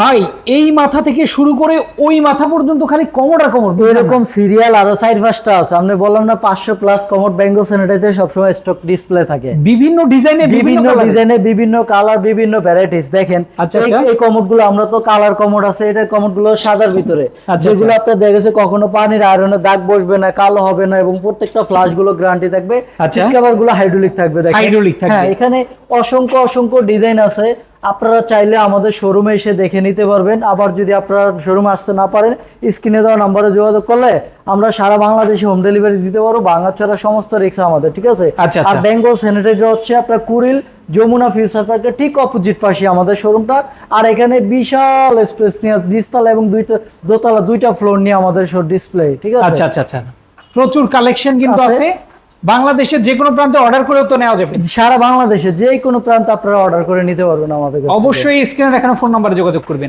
ভাই এই মাথা থেকে শুরু করে ওই মাথা পর্যন্ত খালি কমর আর কমর এরকম সিরিয়াল আরও চার পাঁচটা আছে। আমি বললাম না পাঁচশো প্লাস কমোড ব্যাঙ্গো স্যানিটাইতে সবসময় স্টক ডিসপ্লে থাকে। বিভিন্ন ডিজাইনে বিভিন্ন ডিজাইনে বিভিন্ন কালার বিভিন্ন ভ্যারাইটিস দেখেন আচ্ছা, এই- আচ্ছা। কমোডগুলো আমরা তো কালার কমোড আছে এটা কমোডগুলো সাদার ভিতরে। আচ্ছা, যেগুলো আপনার দেখেছে কখনো পানির আয়রনে দাগ বসবে না কালো হবে না এবং প্রত্যেকটা ফ্লাশগুলো গ্যারান্টি থাকবে। আচ্ছা। কভারগুলো হাইড্রোলিক থাকবে দেখেন। Hydraulic থাকবে। হ্যাঁ এখানে অসংখ্য অসংখ্য ডিজাইন আছে। আপনারা চাইলে আমাদের শোরুমে এসে দেখে নিতে পারবেন। আবার যদি আপনারা শোরুমে আসতে না পারেন স্ক্রিনে দেওয়া নাম্বারে যোগাযোগ করলে আমরা সারা বাংলাদেশে হোম ডেলিভারি দিতে পারব। বাঙাচড়া সমস্ত রিক্সা আমাদের ঠিক আছে? আচ্ছা, আর আচ্ছা। বেঙ্গল স্যানিটারি হচ্ছে আপনার কুরিল যমুনা ফিউচার পার্কের ঠিক অপোজিট পাশে আমাদের শোরুমটা আর এখানে বিশাল স্পেস নিয়ে দ্বিতলা এবং দুইটা দোতলা দুইটা ফ্লোর নিয়ে আমাদের ডিসপ্লে ঠিক আছে? আচ্ছা আচ্ছা আচ্ছা। প্রচুর কালেকশন কিন্তু আছে। বাংলাদেশের যে কোনো প্রান্তে অর্ডার করেও তো নেওয়া যাবে সারা বাংলাদেশে যে কোনো প্রান্তে আপনারা অর্ডার করে নিতে পারবেন আমাদের। অবশ্যই স্ক্রিনে দেখানো ফোন নাম্বারে যোগাযোগ করবেন